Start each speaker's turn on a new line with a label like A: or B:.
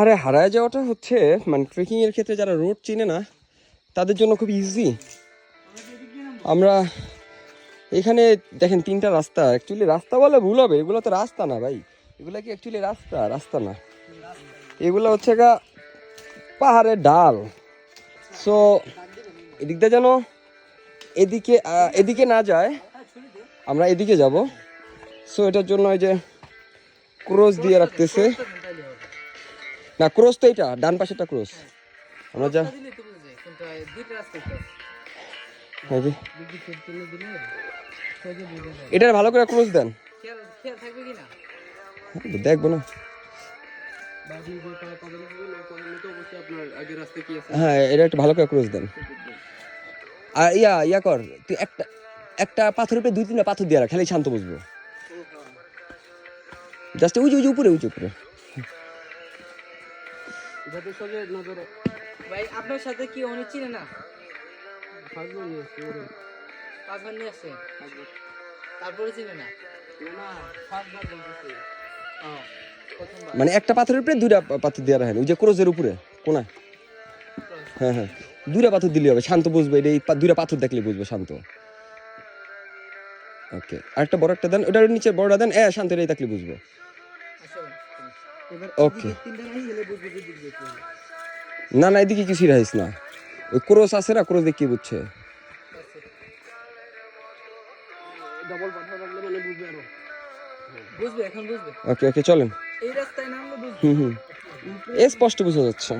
A: আরে হারায় যাওয়াটা হচ্ছে মানে ট্রেকিং এর ক্ষেত্রে যারা রোড চিনে না, তাদের জন্য খুব ইজি আমরা এখানে দেখেন তিনটা রাস্তা। অ্যাকচুয়ালি রাস্তা বলে ভুল হবে, এগুলো তো রাস্তা না ভাই। এগুলো কি অ্যাকচুয়ালি রাস্তা? রাস্তা না। এগুলো হচ্ছে গা পাহাড়ের ডাল। সো এদিক দিয়ে যেন এদিকে এদিকে না যায়, আমরা এদিকে যাব। সো এটার জন্য ওই যে ক্রস দিয়ে রাখতেছে। না ক্রস তো এটা ডান পাশেরটা ক্রস আমরা যা এটার ভালো করে ক্রস দেন।
B: না?
A: দেখব না। হ্যাঁ এটা একটু ভালো করে ক্রস দেন। আর ইয়া ইয়া কর তুই একটা একটা পাথরের উপরে দুই তিনটা পাথর দিয়ে রাখ খালি শান্ত বসবো। জাস্ট উঁচু উঁচু উপরে উঁচু উপরে।
B: নজরে। ভাই আপনার সাথে কি উনি চিনে না? পাঁচবার নিয়ে আসছে পাঁচবার নিয়ে আসছে? তারপরে চিনে না? না পাঁচবার বলতেছে।
A: মানে একটা পাথরের উপরে দুইটা পাথর দেওয়া রাখেন ওই যে ক্রোজের উপরে কোনা হ্যাঁ হ্যাঁ। দুইটা পাথর দিলে হবে শান্ত বুঝবে এটা এই পা- দুইটা পাথর দেখলে বুঝবে শান্ত। ওকে আরেকটা বড় একটা দেন ওটার নিচে বড়টা দেন এ শান্ত এটাই দেখলে বুঝবে। ওকে না না এদিকে কিছু রাখিস না। ওই ক্রোস আছে না ক্রোস দেখে বুঝছে।
B: মানে
A: ওকে ওকে চলেন।
B: এই রাস্তায় নামলে বুঝবে।
A: হুম হুম। এ স্পষ্ট বোঝা যাচ্ছে।